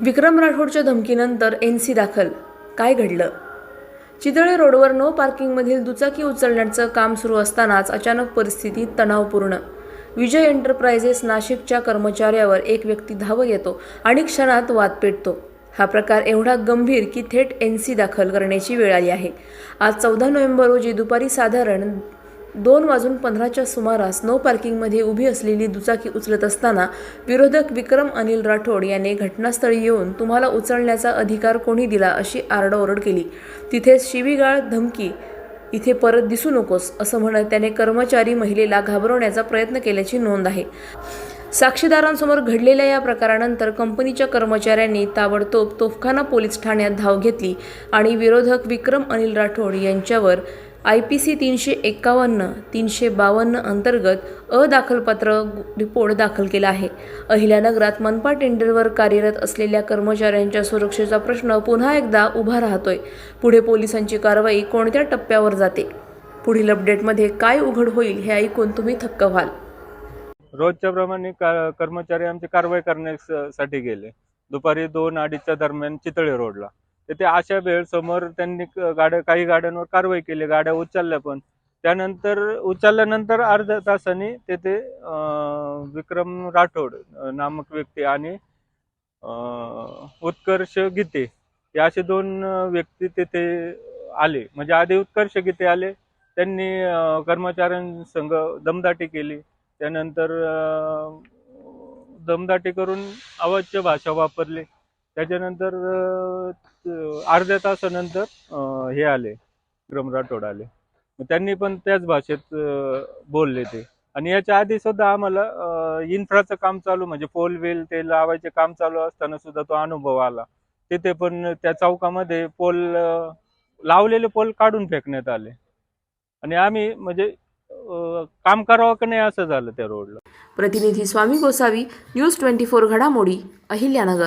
विक्रम राठोडच्या धमकीनंतर N C दाखल. काय घडलं? चितळे रोडवर नो पार्किंगमधील दुचाकी उचलण्याचं काम सुरू असतानाच अचानक परिस्थिती तणावपूर्ण. विजय एंटरप्राइजेस नाशिकच्या कर्मचाऱ्यावर एक व्यक्ती धावत येतो आणि क्षणात वाद पेटतो. हा प्रकार एवढा गंभीर की थेट एन सी दाखल करण्याची वेळ आली आहे. आज चौदा नोव्हेंबर रोजी दुपारी साधारण दोन वाजून पंधराच्या सुमारास नो पार्किंगमध्ये उभी असलेली दुचाकी उचलत असताना विरोधक विक्रम अनिल राठोड याने घटनास्थळी येऊन तुम्हाला उचलण्याचा अधिकार कोणी दिला अशी आरडाओरड केली. तिथेच शिवीगाळ धमकी इथे परत दिसू नकोस असं म्हणत त्याने कर्मचारी महिलेला घाबरवण्याचा प्रयत्न केल्याची नोंद आहे. साक्षीदारांसमोर घडलेल्या या प्रकारानंतर कंपनीच्या कर्मचाऱ्यांनी ताबडतोब तोफखाना पोलीस ठाण्यात धाव घेतली आणि विरोधक विक्रम अनिल राठोड यांच्यावर आय पी सी तीनशे एक्कावन्न तीनशे बावन्न अंतर्गत अदाखलपत्र रिपोर्ट दाखल केला आहे. अहिल्यानगरात मनपा टेंडरवर कार्यरत असलेल्या कर्मचाऱ्यांच्या सुरक्षेचा प्रश्न पुन्हा एकदा उभा राहतोय. पुढे पोलिसांची कारवाई कोणत्या टप्प्यावर जाते? पुढील अपडेटमध्ये काय उघड होईल हे ऐकून तुम्ही थक्क व्हाल. रोजच्या प्रमाणे कर्मचारी आमची कारवाई करण्यासाठी गेले. दुपारी दोन अडीचच्या दरम्यान चितळे रोडला. तर ते अशा वेळ समोर त्यांनी क- गाड्या काही गाड्यांवर कारवाई केली. गाड्या उचलल्या पण. त्यानंतर उचलल्यानंतर अर्ध्या तासाने तेथे विक्रम राठोड नामक व्यक्ती आणि उत्कर्ष गीते हे असे दोन व्यक्ती तेथे आले. म्हणजे आधी उत्कर्ष गीते आले. त्यांनी अं, कर्मचाऱ्यांसंग दमदाटी केली. त्यानंतर दमदाटी करून अवाच्य भाषा वापरली. त्याच्यानंतर अर्ध्या तासानंतर अं, हे आले विक्रम राठोड आले. मग त्यांनी पण त्याच भाषेत अं, बोलले ते. आणि याच्या आधी सुद्धा आम्हाला इन्फ्राचं काम चालू म्हणजे पोल वेल ते लावायचे काम चालू असताना सुद्धा तो अनुभव आला. तिथे पण त्या चौकामध्ये पोल अं, लावलेले पोल काढून फेकण्यात आले. आणि आम्ही म्हणजे अं, काम करावं का नाही असं झालं त्या रोडला. प्रतिनिधी Swami Gosavi news twenty four घडामोडी अहिल्यानगर.